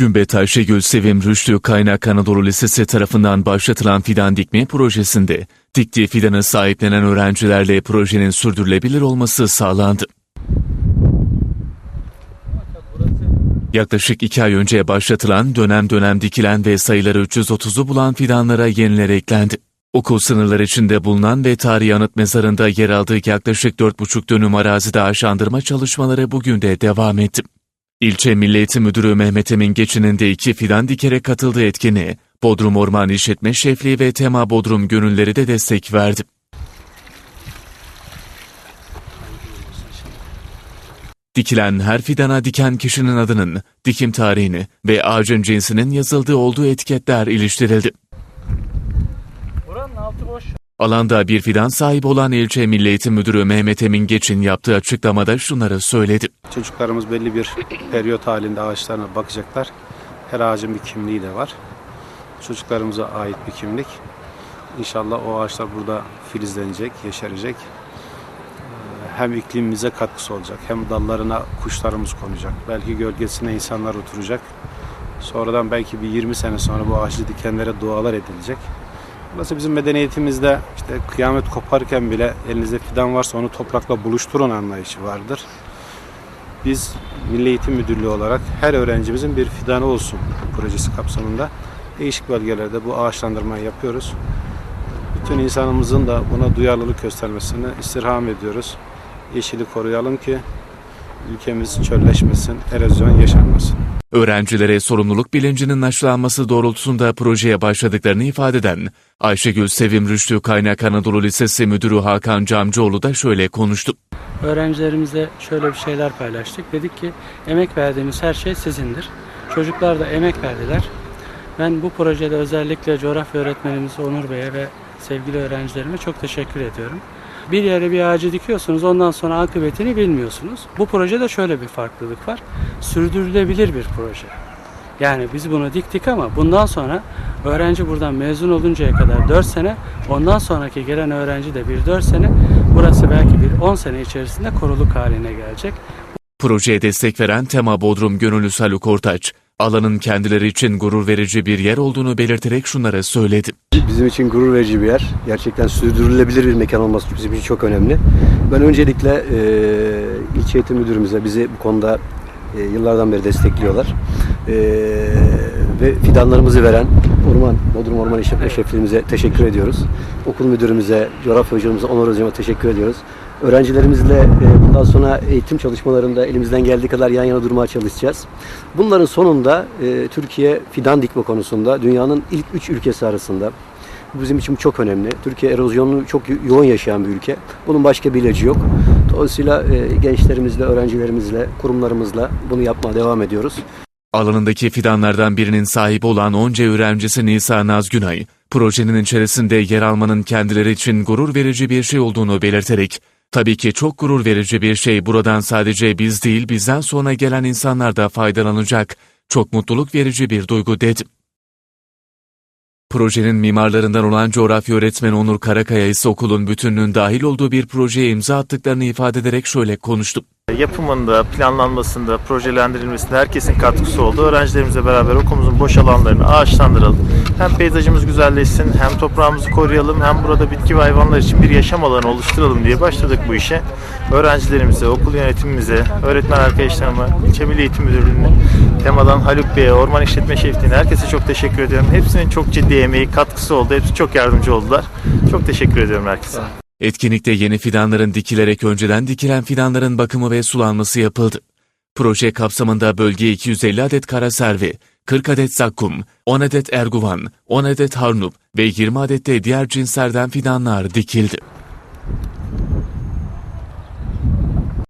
Gümbet Ayşegül Sevim Rüştü Kaynak Anadolu Lisesi tarafından başlatılan fidan dikme projesinde diktiği fidanı sahiplenen öğrencilerle projenin sürdürülebilir olması sağlandı. Yaklaşık iki ay önce başlatılan dönem dönem dikilen ve sayıları 330'u bulan fidanlara yeniler eklendi. Okul sınırları içinde bulunan ve tarihi anıt mezarında yer aldığı yaklaşık 4,5 dönüm arazide ağaçlandırma çalışmaları bugün de devam etti. İlçe Milli Eğitim Müdürü Mehmet Emin Geçin'in de iki fidan dikerek katıldığı etkinliğe Bodrum Orman İşletme Şefliği ve Tema Bodrum gönülleri de destek verdi. Dikilen her fidana diken kişinin adının, dikim tarihini ve ağacın cinsinin yazıldığı olduğu etiketler iliştirildi. Buranın altı boş. Alanda bir fidan sahibi olan ilçe Milli Eğitim Müdürü Mehmet Emin Geçin yaptığı açıklamada şunları söyledi. Çocuklarımız belli bir periyot halinde ağaçlarına bakacaklar. Her ağacın bir kimliği de var. Çocuklarımıza ait bir kimlik. İnşallah o ağaçlar burada filizlenecek, yeşerecek. Ee, Hem iklimimize katkısı olacak, hem dallarına kuşlarımız konacak. Belki gölgesine insanlar oturacak. Sonradan belki bir 20 sene sonra bu ağaçlı dikenlere dualar edilecek. Burası bizim medeniyetimizde işte kıyamet koparken bile elinizde fidan varsa onu toprakla buluşturun anlayışı vardır. Biz Milli Eğitim Müdürlüğü olarak her öğrencimizin bir fidanı olsun projesi kapsamında değişik bölgelerde bu ağaçlandırmayı yapıyoruz. Bütün insanımızın da buna duyarlılık göstermesini istirham ediyoruz. Yeşili koruyalım ki ülkemiz çölleşmesin, erozyon yaşanmasın. Öğrencilere sorumluluk bilincinin aşılanması doğrultusunda projeye başladıklarını ifade eden Ayşegül Sevim Rüştü Kaynak Anadolu Lisesi Müdürü Hakan Camcıoğlu da şöyle konuştu. Öğrencilerimizle şöyle bir şeyler paylaştık. Dedik ki emek verdiğimiz her şey sizindir. Çocuklar da emek verdiler. Ben bu projede özellikle coğrafya öğretmenimiz Onur Bey'e ve sevgili öğrencilerime çok teşekkür ediyorum. Bir yere bir ağacı dikiyorsunuz ondan sonra akıbetini bilmiyorsunuz. Bu projede şöyle bir farklılık var. Sürdürülebilir bir proje. Yani biz bunu diktik ama bundan sonra öğrenci buradan mezun oluncaya kadar 4 sene, ondan sonraki gelen öğrenci de bir 4 sene, burası belki bir 10 sene içerisinde koruluk haline gelecek. Projeye destek veren Tema Bodrum Gönüllüsü Haluk Ortaç, alanın kendileri için gurur verici bir yer olduğunu belirterek şunları söyledi. Bizim için gurur verici bir yer. Gerçekten sürdürülebilir bir mekan olması bizim için çok önemli. Ben öncelikle e, ilçe eğitim müdürümüze bizi bu konuda e, yıllardan beri destekliyorlar. E, ve fidanlarımızı veren Orman, Bodrum Orman İşletme Şefliğimize teşekkür ediyoruz. Okul müdürümüze, coğrafya hocamıza, Onur hocama teşekkür ediyoruz. Öğrencilerimizle e, bundan sonra eğitim çalışmalarında elimizden geldiği kadar yan yana durmaya çalışacağız. Bunların sonunda e, Türkiye fidan dikme konusunda dünyanın ilk üç ülkesi arasında. Bu bizim için çok önemli. Türkiye erozyonunu çok yoğun yaşayan bir ülke. Bunun başka bir ilacı yok. Dolayısıyla e, gençlerimizle, öğrencilerimizle, kurumlarımızla bunu yapmaya devam ediyoruz. Alanındaki fidanlardan birinin sahibi olan onca öğrencisi Nisa Naz Günay, projenin içerisinde yer almanın kendileri için gurur verici bir şey olduğunu belirterek, tabii ki çok gurur verici bir şey buradan sadece biz değil bizden sonra gelen insanlar da faydalanacak, çok mutluluk verici bir duygu dedi. Projenin mimarlarından olan coğrafya öğretmeni Onur Karakaya ise okulun bütünlüğün dahil olduğu bir projeye imza attıklarını ifade ederek şöyle konuştu. Yapımında, planlanmasında, projelendirilmesinde herkesin katkısı oldu. Öğrencilerimizle beraber okulumuzun boş alanlarını ağaçlandıralım. Hem peyzajımız güzelleşsin, hem toprağımızı koruyalım, hem burada bitki ve hayvanlar için bir yaşam alanı oluşturalım diye başladık bu işe. Öğrencilerimize, okul yönetimimize, öğretmen arkadaşlarıma, ilçe milli eğitim müdürlüğüne, temadan Haluk Bey'e, orman işletme şefliğine herkese çok teşekkür ediyorum. Hepsinin çok ciddi emeği, katkısı oldu. Hepsi çok yardımcı oldular. Çok teşekkür ediyorum herkese. Etkinlikte yeni fidanların dikilerek önceden dikilen fidanların bakımı ve sulanması yapıldı. Proje kapsamında bölgeye 250 adet kara servi, 40 adet zakkum, 10 adet erguvan, 10 adet harnup ve 20 adet de diğer cinslerden fidanlar dikildi.